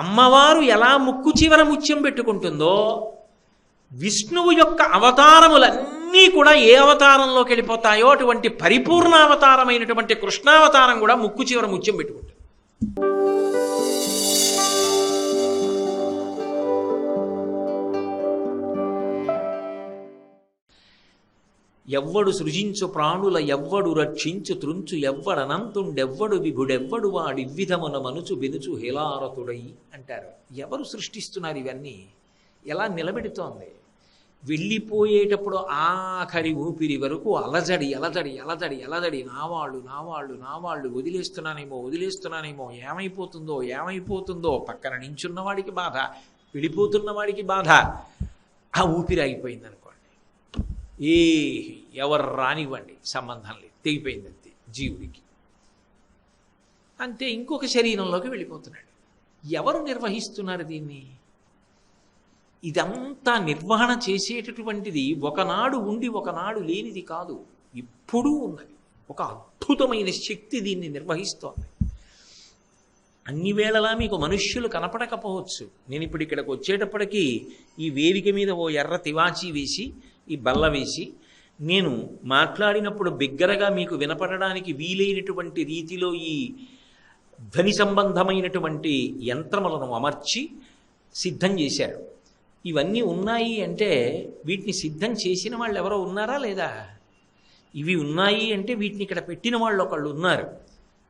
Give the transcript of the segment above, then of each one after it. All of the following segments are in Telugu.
అమ్మవారు ఎలా ముక్కు చివర ముత్యం పెట్టుకుంటుందో విష్ణువు యొక్క అవతారములన్నీ కూడా ఏ అవతారంలోకి వెళ్ళిపోతాయో అటువంటి పరిపూర్ణ అవతారమైనటువంటి కృష్ణావతారం కూడా ముక్కు చివర ముత్యం పెట్టుకుంటుంది. ఎవ్వడు సృజించు ప్రాణుల ఎవ్వడు రక్షించు త్రుంచు ఎవ్వడనంతుండెవ్వడు విభుడెవ్వడు వాడివ్విధమున మనుచు బెనుచు హేలారతుడై అంటారు. ఎవరు సృష్టిస్తున్నారు ఇవన్నీ? ఎలా నిలబెడుతోంది? వెళ్ళిపోయేటప్పుడు ఆఖరి ఊపిరి వరకు అలజడి అలజడి అలజడి అలజడి. నావాళ్ళు నావాళ్ళు నావాళ్ళు వదిలేస్తున్నానేమో వదిలేస్తున్నానేమో. ఏమైపోతుందో ఏమైపోతుందో? పక్కన నించున్నవాడికి బాధ వెళ్ళిపోతున్నవాడికి బాధ. ఆ ఊపిరి ఆగిపోయింది ఏ ఎవరు రానివ్వండి సంబంధం లేదు. తెగిపోయింది అంతే జీవుడికి. అంతే ఇంకొక శరీరంలోకి వెళ్ళిపోతున్నాడు. ఎవరు నిర్వహిస్తున్నారు దీన్ని? ఇదంతా నిర్వహణ చేసేటటువంటిది ఒకనాడు ఉండి ఒకనాడు లేనిది కాదు. ఎప్పుడూ ఉన్నది. ఒక అద్భుతమైన శక్తి దీన్ని నిర్వహిస్తోంది. అన్ని వేళలా మీకు మనుష్యులు కనపడకపోవచ్చు. నేను ఇప్పుడు ఇక్కడికి వచ్చేటప్పటికీ ఈ వేదిక మీద ఓ ఎర్ర తివాచి వేసి ఈ బల్ల వేసి నేను మాట్లాడినప్పుడు బిగ్గరగా మీకు వినపడడానికి వీలైనటువంటి రీతిలో ఈ ధ్వని సంబంధమైనటువంటి యంత్రములను అమర్చి సిద్ధం చేశారు ఇవన్నీ ఉన్నాయి అంటే వీటిని సిద్ధం చేసిన వాళ్ళు ఎవరో ఉన్నారా లేదా? ఇవి ఉన్నాయి అంటే వీటిని ఇక్కడ పెట్టిన వాళ్ళు ఒకళ్ళు ఉన్నారు.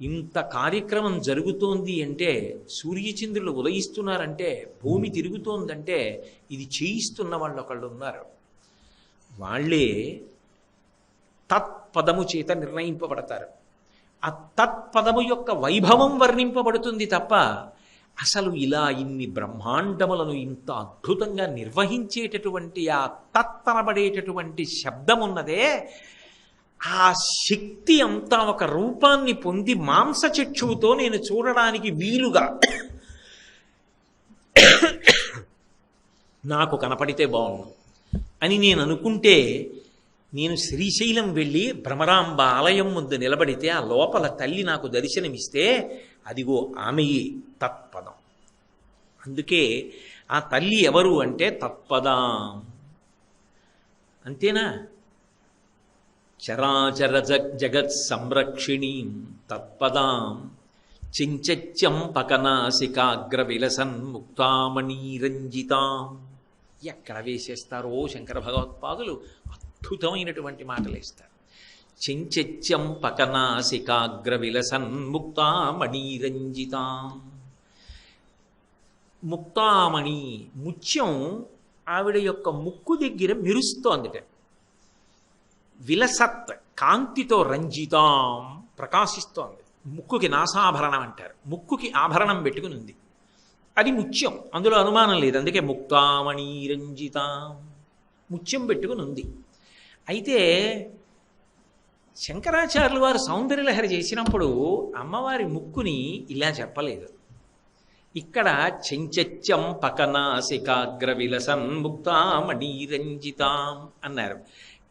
ఇంత కార్యక్రమం జరుగుతోంది అంటే సూర్యచంద్రులు ఉదయిస్తున్నారంటే భూమి తిరుగుతోందంటే ఇది చేయిస్తున్న వాళ్ళు ఒకళ్ళు ఉన్నారు. వాళ్ళే తత్పదము చేత నిర్ణయింపబడతారు. ఆ తత్పదము యొక్క వైభవం వర్ణింపబడుతుంది తప్ప అసలు ఇలా ఇన్ని బ్రహ్మాండములను ఇంత అద్భుతంగా నిర్వహించేటటువంటి ఆ తత్తనబడేటటువంటి శబ్దం ఉన్నదే ఆ శక్తి అంతా ఒక రూపాన్ని పొంది మాంసచక్షువుతో నేను చూడడానికి వీలుగా నాకు కనపడితే బాగుండు. అని నేను అనుకుంటే నేను శ్రీశైలం వెళ్ళి భ్రమరాంబ ఆలయం ముందు నిలబడితే ఆ లోపల తల్లి నాకు దర్శనమిస్తే అదిగో ఆమెయే తత్పదం. అందుకే ఆ తల్లి ఎవరు అంటే తత్పదాం. అంతేనా? చరాచర జగత్ సంరక్షిణీం తత్పదాం. చించంపకనాసికాగ్ర విలసన్ ముక్తామణీరంజితాం. ఎక్కడ వేసేస్తారో? శంకర భగవత్పాదులు అద్భుతమైనటువంటి మాటలు వేస్తారు చెంచెత్యం పకనాసికాగ్ర విలసన్ ముక్తామణీరంజితాం ముక్తామణి ముత్యం ఆవిడ యొక్క ముక్కు దగ్గర మెరుస్తోందిట. విలసత్ కాంతితో రంజితాం ప్రకాశిస్తోంది. ముక్కుకి నాసాభరణం అంటారు. ముక్కుకి ఆభరణం పెట్టుకుని ఉంది అది ముత్యం అందులో అనుమానం లేదు. అందుకే ముక్తామణి రంజిత ముత్యం పెట్టుకుని ఉంది అయితే శంకరాచార్యులు వారు సౌందర్యలహరి చేసినప్పుడు అమ్మవారి ముక్కుని ఇలా చెప్పలేదు. ఇక్కడ చెంచత్యం పకనాసికాగ్ర విలసన్ ముక్తామణీరంజితాం అన్నారు.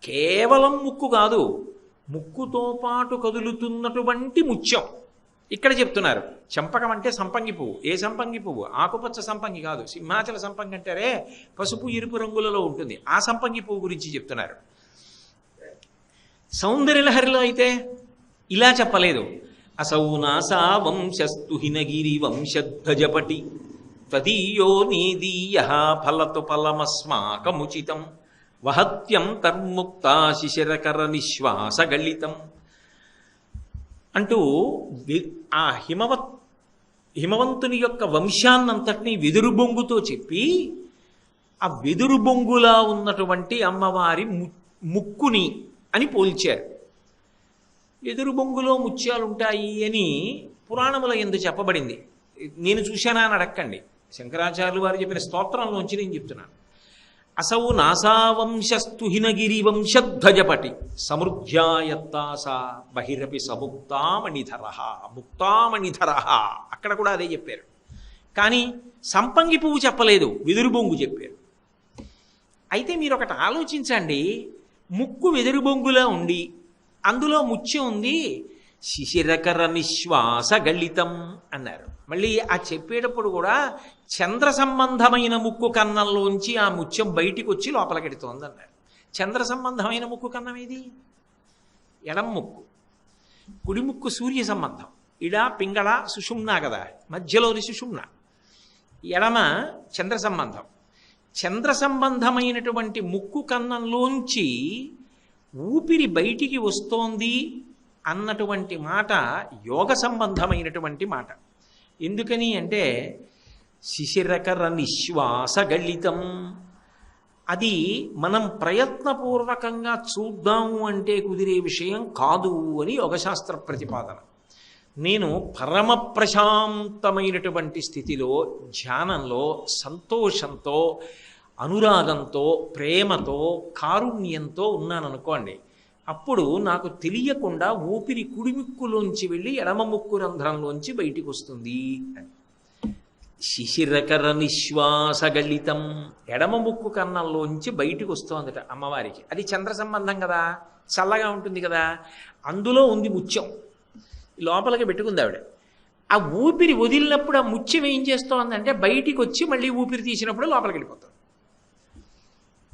కేవలం ముక్కు కాదు ముక్కుతో పాటు కదులుతున్నటువంటి ముత్యం ఇక్కడ చెప్తున్నారు చంపకం అంటే సంపంగి పువ్వు. ఏ సంపంగి పువ్వు? ఆకుపచ్చ సంపంగి కాదు. సింహాచల సంపంగి అంటారే పసుపు ఎరుపు రంగులలో ఉంటుంది. ఆ సంపంగి పువ్వు గురించి చెప్తున్నారు. సౌందర్యలహరిలో అయితే ఇలా చెప్పలేదు. అసౌ నాసా వంశస్తు వంశధ్వజపటి తదీయో నీదీయ ఫలతు ఫలమస్మాకముచితం. వహత్యం తర్ముక్తా శిశిరకర నిశ్వాసగళితం అంటూ ఆ హిమవత్ హిమవంతుని యొక్క వంశాన్నంతటినీ వెదురు బొంగుతో చెప్పి ఆ వెదురు బొంగులా ఉన్నటువంటి అమ్మవారి ము- ముక్కుని అని పోల్చారు. ఎదురు బొంగులో ముత్యాలు ఉంటాయి అని పురాణముల ఎందు చెప్పబడింది. నేను చూశానా అని అడక్కండి. శంకరాచార్యులు వారు చెప్పిన స్తోత్రంలోంచి నేను చెప్తున్నాను. అసౌ నాసావంశస్తు హినగిరి వంశధ్వజపటి సమృద్ధ్యాయత్తాస బహిరపి సముక్తామణిధర ముక్తామణిధర. అక్కడ కూడా అదే చెప్పారు. కానీ సంపంగి పువ్వు చెప్పలేదు వెదురు బొంగు చెప్పారు. అయితే మీరు ఒకటి ఆలోచించండి ముక్కు వెదురు బొంగులా ఉండి అందులో ముత్యం ఉంది శిశిరకర నిశ్వాస గళితం అన్నారు. మళ్ళీ ఆ చెప్పేటప్పుడు కూడా చంద్ర సంబంధమైన ముక్కు కన్నంలోంచి ఆ ముత్యం బయటికి వచ్చి లోపలికెడుతోంది అన్నారు చంద్ర సంబంధమైన ముక్కు కన్నం ఏది? ఎడం ముక్కు. కుడి ముక్కు సూర్య సంబంధం. ఇడ పింగళ సుషుమ్నా కదా? మధ్యలోని సుషుమ్న. ఎడమ చంద్ర సంబంధం చంద్ర సంబంధమైనటువంటి ముక్కు కన్నంలోంచి ఊపిరి బయటికి వస్తోంది అన్నటువంటి మాట యోగ సంబంధమైనటువంటి మాట. ఎందుకని అంటే శిశిరకర నిశ్వాస గళితం అది మనం ప్రయత్నపూర్వకంగా చూద్దాము అంటే కుదిరే విషయం కాదు అని యోగశాస్త్ర ప్రతిపాదన. నేను పరమ ప్రశాంతమైనటువంటి స్థితిలో ధ్యానంలో సంతోషంతో అనురాగంతో ప్రేమతో కారుణ్యంతో ఉన్నాననుకోండి అప్పుడు నాకు తెలియకుండా ఊపిరి కుడిముక్కులోంచి వెళ్ళి ఎడమ ముక్కు రంధ్రంలోంచి బయటికి వస్తుంది అని. శిశిరకర నిశ్వాసగళితం ఎడమ ముక్కు కన్నంలోంచి బయటికి వస్తోందట అమ్మవారికి. అది చంద్ర సంబంధం కదా చల్లగా ఉంటుంది కదా అందులో ఉంది ముత్యం. లోపలికి పెట్టుకుంది ఆవిడ. ఆ ఊపిరి వదిలినప్పుడు ఆ ముత్యం ఏం చేస్తోందంటే బయటికి వచ్చి మళ్ళీ ఊపిరి తీసినప్పుడు లోపలికి వెళ్ళిపోతుంది.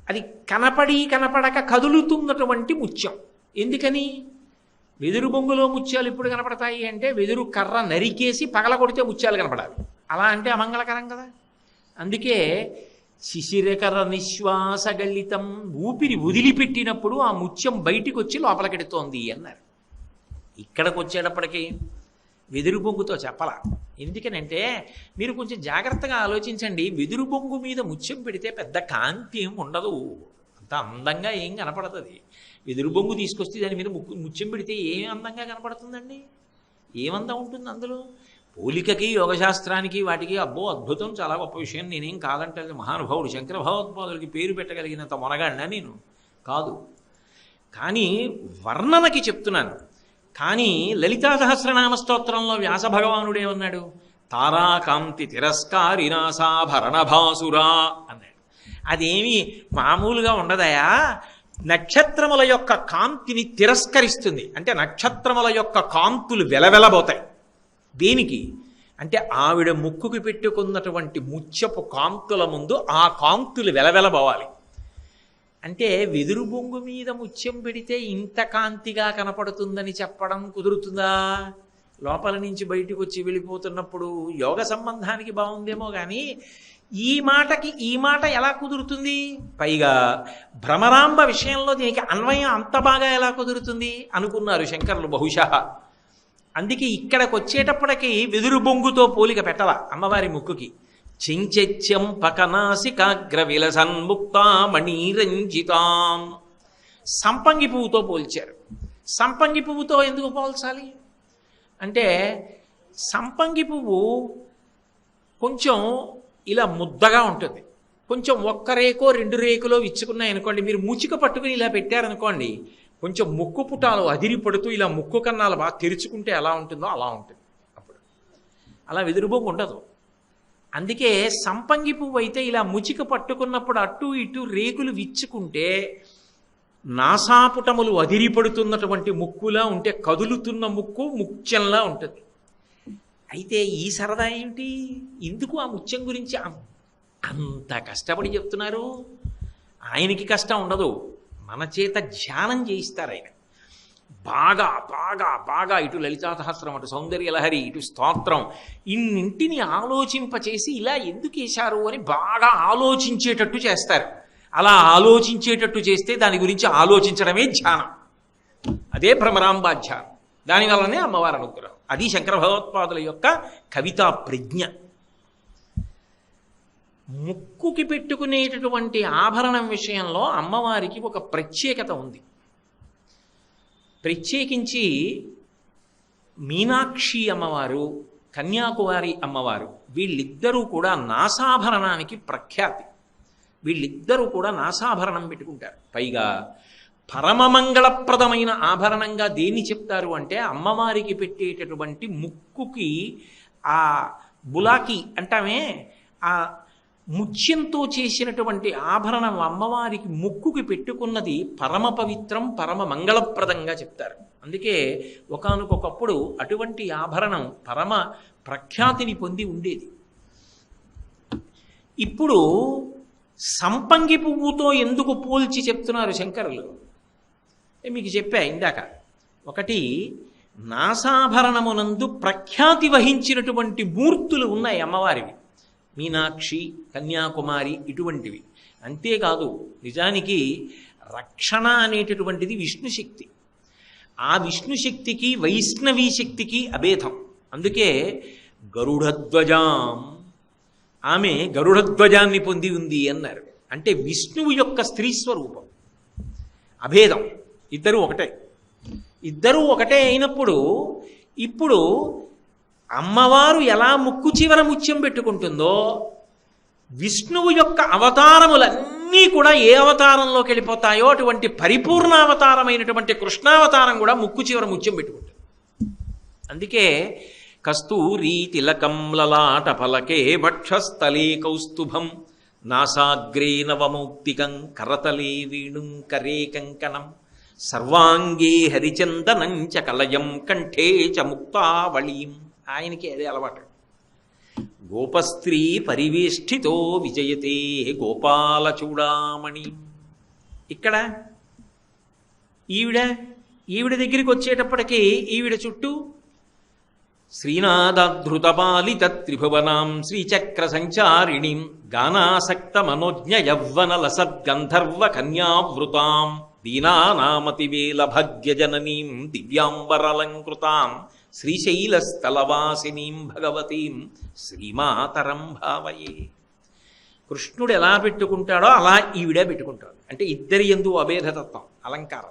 అది కనపడి కనపడక కదులుతున్నటువంటి ముత్యం. ఎందుకని? వెదురు బొంగులో ముత్యాలు ఇప్పుడు కనపడతాయి అంటే వెదురు కర్ర నరికేసి పగల కొడితే ముత్యాలు కనపడాలి. అలా అంటే అమంగళకరం కదా. అందుకే శిశిరకర నిశ్వాస గళితం ఊపిరి వదిలిపెట్టినప్పుడు ఆ ముత్యం బయటికి వచ్చి లోపలికెడుతోంది అన్నారు. ఇక్కడికి వచ్చేటప్పటికీ వెదురు బొంగుతో చెప్పాల? ఎందుకనంటే మీరు కొంచెం జాగ్రత్తగా ఆలోచించండి. వెదురు బొంగు మీద ముత్యం పెడితే పెద్ద కాంతి ఏం ఉండదు. అంత అందంగా ఏం కనపడుతుంది. వెదురు బొంగు తీసుకొస్తే దాని మీద ముక్కు ముత్యం పెడితే ఏం అందంగా కనపడుతుందండి? ఏమందం ఉంటుంది అందులో? పోలికకి యోగశాస్త్రానికి వాటికి అబ్బో అద్భుతం. చాలా గొప్ప విషయం. నేనేం కాదంటే మహానుభావుడు శంకర భగవత్పాదులకి పేరు పెట్టగలిగినంత మొనగాడినా నేను? కాదు. కానీ వర్ణనకి చెప్తున్నాను. కానీ లలితా సహస్రనామ స్తోత్రంలో వ్యాస భగవానుడే ఉన్నాడు. తారాకాంతి తిరస్కారినాసాభరణ భాసురా అన్నాడు. అదేమి మామూలుగా ఉండదయా? నక్షత్రముల యొక్క కాంతిని తిరస్కరిస్తుంది. అంటే నక్షత్రముల యొక్క కాంతులు వెలవెలబోతాయి. దేనికి? అంటే ఆవిడ ముక్కుకు పెట్టుకున్నటువంటి ముత్యపు కాంతుల ముందు ఆ కాంతులు వెలవెలబోవాలి. అంటే వెదురు బొంగు మీద ముత్యం పెడితే ఇంత కాంతిగా కనపడుతుందని చెప్పడం కుదురుతుందా? లోపల నుంచి బయటికి వచ్చి వెళ్ళిపోతున్నప్పుడు యోగ సంబంధానికి బాగుందేమో కానీ ఈ మాటకి ఈ మాట ఎలా కుదురుతుంది? పైగా భ్రమరాంబ విషయంలో దీనికి అన్వయం అంత బాగా ఎలా కుదురుతుంది? అనుకున్నారు శంకర్లు బహుశా. అందుకే ఇక్కడికి వచ్చేటప్పటికి వెదురు బొంగుతో పోలిక పెట్టాల అమ్మవారి ముక్కుకి. చించెత్యం పకనాసికాగ్ర విలసన్ముక్తామణిరంజితాం సంపంగి పువ్వుతో పోల్చారు. సంపంగి పువ్వుతో ఎందుకు పోల్చాలి? అంటే సంపంగి పువ్వు కొంచెం ఇలా ముద్దగా ఉంటుంది. కొంచెం ఒక్క రేకో రెండు రేకులో విచ్చుకున్నాయనుకోండి మీరు ముచిక పట్టుకుని ఇలా పెట్టారనుకోండి కొంచెం ముక్కు పుటాలు అదిరి పడుతూ ఇలా ముక్కు కన్నాలు బాగా తెరుచుకుంటే ఎలా ఉంటుందో అలా ఉంటుంది. అప్పుడు అలా వెదురుబొమ్మ ఉండదు. అందుకే సంపంగి పువ్వు అయితే ఇలా ముచిక పట్టుకున్నప్పుడు అటు ఇటు రేకులు విచ్చుకుంటే నాసాపుటములు అదిరిపడుతున్నటువంటి ముక్కులా ఉంటే కదులుతున్న ముక్కు ముత్యంలా ఉంటుంది. అయితే ఈ సరదా ఏంటి? ఎందుకు ఆ ముత్యం గురించి అంత కష్టపడి చెప్తున్నారు? ఆయనకి కష్టం ఉండదు. మన చేత ధ్యానం చేయిస్తారు ఆయన. బాగా బాగా బాగా ఇటు లలితా సహస్రం అటు సౌందర్య లహరి ఇటు స్తోత్రం ఇన్నింటిని ఆలోచింపచేసి ఇలా ఎందుకు వేశారు అని బాగా ఆలోచించేటట్టు చేస్తారు. అలా ఆలోచించేటట్టు చేస్తే దాని గురించి ఆలోచించడమే ధ్యానం. అదే భ్రమరాంబా ధ్యానం దానివల్లనే అమ్మవారి అనుగ్రహం. అది శంకర భగవత్పాదుల యొక్క కవితా ప్రజ్ఞ. ముక్కుకి పెట్టుకునేటటువంటి ఆభరణం విషయంలో అమ్మవారికి ఒక ప్రత్యేకత ఉంది. ప్రత్యేకించి మీనాక్షి అమ్మవారు కన్యాకుమారి అమ్మవారు వీళ్ళిద్దరూ కూడా నాసాభరణానికి ప్రఖ్యాతి. వీళ్ళిద్దరూ కూడా నాసాభరణం పెట్టుకుంటారు. పైగా పరమమంగళప్రదమైన ఆభరణంగా దేన్ని చెప్తారు అంటే అమ్మవారికి పెట్టేటటువంటి ముక్కుకి ఆ బులాకి అంటామే ఆ ముత్యంతో చేసినటువంటి ఆభరణం అమ్మవారికి ముక్కుకి పెట్టుకున్నది పరమ పవిత్రం పరమ మంగళప్రదంగా చెప్తారు. అందుకే ఒకనకొకప్పుడు అటువంటి ఆభరణం పరమ ప్రఖ్యాతిని పొంది ఉండేది. ఇప్పుడు సంపంగి పువ్వుతో ఎందుకు పోల్చి చెప్తున్నారు శంకరులు? మీకు చెప్పా ఇందాక. ఒకటి నాసాభరణమునందు ప్రఖ్యాతి వహించినటువంటి మూర్తులు ఉన్నాయి అమ్మవారివి. మీనాక్షి కన్యాకుమారి ఇటువంటివి. అంతేకాదు నిజానికి రక్షణ అనేటటువంటిది విష్ణు శక్తి. ఆ విష్ణు శక్తికి వైష్ణవీ శక్తికి అభేదం. అందుకే గరుడధ్వజాం. ఆమె గరుడధ్వజాన్ని పొంది ఉంది అన్నారు. అంటే విష్ణువు యొక్క స్త్రీ స్వరూపం. అభేదం. ఇద్దరూ ఒకటే. ఇద్దరూ ఒకటే అయినప్పుడు ఇప్పుడు అమ్మవారు ఎలా ముక్కు చివర ముత్యం పెట్టుకుంటుందో విష్ణువు యొక్క అవతారములన్నీ కూడా ఏ అవతారంలోకి వెళ్ళిపోతాయో అటువంటి పరిపూర్ణ అవతారమైనటువంటి కృష్ణావతారం కూడా ముక్కు చివర ముత్యం పెట్టుకుంటుంది. అందుకే కస్తూరీ తిలకం లలాట ఫలకే వక్షస్థలే కౌస్తుభం నాసాగ్రే నవమౌక్తికం కరతలే వీణుం కరే కంకణం సర్వాంగే హరిచందనం చ కలయం కంఠే చ ముక్తావళీం. ఆయనకి అదే అలవాటు. గోపస్త్రీ పరివేష్టితో విజయతే గోపాల చూడామణి. ఇక్కడ? ఈవిడ? ఈవిడ దగ్గరికి వచ్చేటప్పటికీ ఈవిడ చుట్టూ శ్రీనాథధృతపాలిత త్రిభువనాం శ్రీచక్ర సంచారిణీం గానాసక్త మనోజ్ఞ యవ్వనల లసద్గంధర్వ కన్యావృతాం దీనానామతివేల భాగ్యజననీం దివ్యాంబరలంకృతాం శ్రీశైలస్థలవాసినీం భగవతీం శ్రీమాతరం భావయే. కృష్ణుడు ఎలా పెట్టుకుంటాడో అలా ఈవిడే పెట్టుకుంటాడు. అంటే ఇద్దరి ఎందు అభేదతత్వం అలంకారం.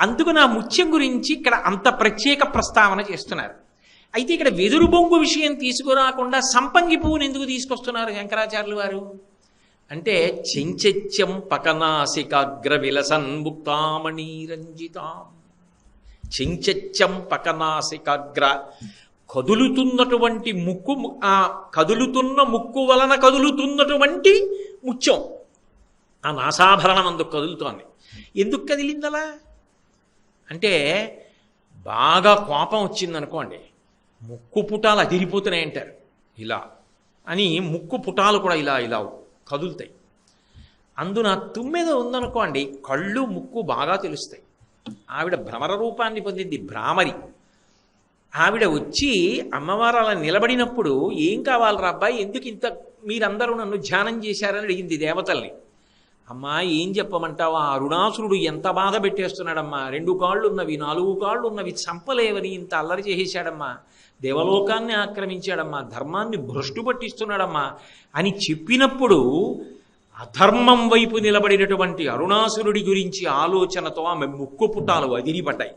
అందుకు నా ముత్యం గురించి ఇక్కడ అంత ప్రత్యేక ప్రస్తావన చేస్తున్నారు. అయితే ఇక్కడ వెదురు బొంగు విషయం తీసుకురాకుండా సంపంగి పువ్వుని ఎందుకు తీసుకొస్తున్నారు శంకరాచార్యులు వారు? అంటే చెంచెత్యం పకనాసికాగ్ర విలసన్ముక్తామణి రంజితాం చెంచెత్యం పకనాసికాగ్ర. కదులుతున్నటువంటి ముక్కు ఆ కదులుతున్న ముక్కు వలన కదులుతున్నటువంటి ముత్యం. ఆ నాసాభరణం అందుకు కదులుతోంది. ఎందుకు కదిలిందలా? అంటే బాగా కోపం వచ్చిందనుకోండి ముక్కు పుటాలు అదిరిపోతున్నాయి అంటారు ఇలా అని ముక్కు పుటాలు కూడా ఇలా ఇలా కదులుతాయి. అందున తుమ్మెద ఉందనుకోండి కళ్ళు ముక్కు బాగా తెలుస్తాయి. ఆవిడ భ్రమర రూపాన్ని పొందింది భ్రామరి. ఆవిడ వచ్చి అమ్మవారు అలా నిలబడినప్పుడు ఏం కావాలరా అబ్బాయి? ఎందుకు ఇంత మీరందరూ నన్ను ధ్యానం చేశారని అడిగింది దేవతల్ని. అమ్మా ఏం చెప్పమంటావు? ఆ అరుణాసురుడు ఎంత బాధ పెట్టేస్తున్నాడమ్మా? రెండు కాళ్ళు ఉన్నవి నాలుగు కాళ్ళు ఉన్నవి చంపలేవని ఇంత అల్లరి చేసేశాడమ్మా. దేవలోకాన్ని ఆక్రమించాడమ్మా. ధర్మాన్ని భ్రష్టు పట్టిస్తున్నాడమ్మా. అని చెప్పినప్పుడు అధర్మం వైపు నిలబడినటువంటి అరుణాసురుడి గురించి ఆలోచనతో ఆమె ముక్కు పుట్టాలు అదిరిపడ్డాయి.